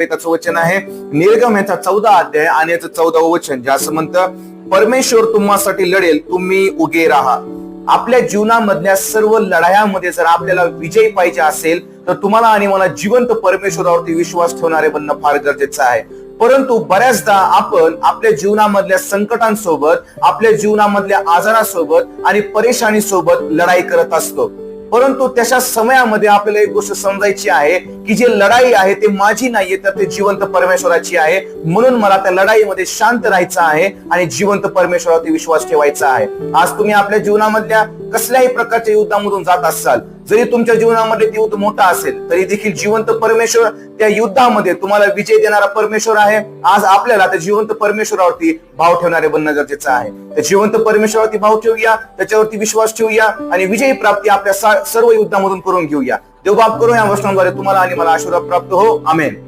त्याचं वचन आहे. निर्गम याचा चौदा अध्याय आणि याचं चौदावं वचन जे असं म्हणतं परमेश्वर तुम्हासाठी लढेल तुम्ही उगे राहा. आपल्या जीवनामधल्या सर्व लढायामध्ये जर आपल्याला विजय पाहिजे असेल तर तुम्हाला आणि मला जिवंत परमेश्वरावरती विश्वास ठेवणारे बनणं फार गरजेचं आहे. परंतु बऱ्याचदा आपण आपल्या जीवनामधल्या संकटांसोबत आपल्या जीवनामधल्या आजारासोबत आणि परेशानीसोबत लढाई करत असतो. परंतु त्याच्या समयामध्ये आपल्याला एक गोष्ट समजायची आहे की जी लढाई आहे ते माझी नाहीये तर ते जिवंत परमेश्वराची आहे. म्हणून मला त्या लढाईमध्ये शांत राहायचं आहे आणि जिवंत परमेश्वरावरती विश्वास ठेवायचा आहे. आज तुम्ही आपल्या जीवनामधल्या कसल्याही प्रकारच्या युद्धामधून जात असाल जरी तुमच्या जीवनामध्ये युद्ध मोठा असेल तरी देखील जिवंत परमेश्वर त्या युद्धामध्ये तुम्हाला विजय देणारा परमेश्वर आहे. आज आपल्याला त्या जिवंत परमेश्वरावरती भाव ठेवणारे बनणं गरजेचं आहे. त्या जिवंत परमेश्वरावरती भाव ठेवूया त्याच्यावरती विश्वास ठेवूया आणि विजयी प्राप्ती आपल्या सर्व युद्धामधून करून घेऊया. देवबाप करू या वचनांद्वारे तुम्हाला आणि मला आशीर्वाद प्राप्त हो. आमेन.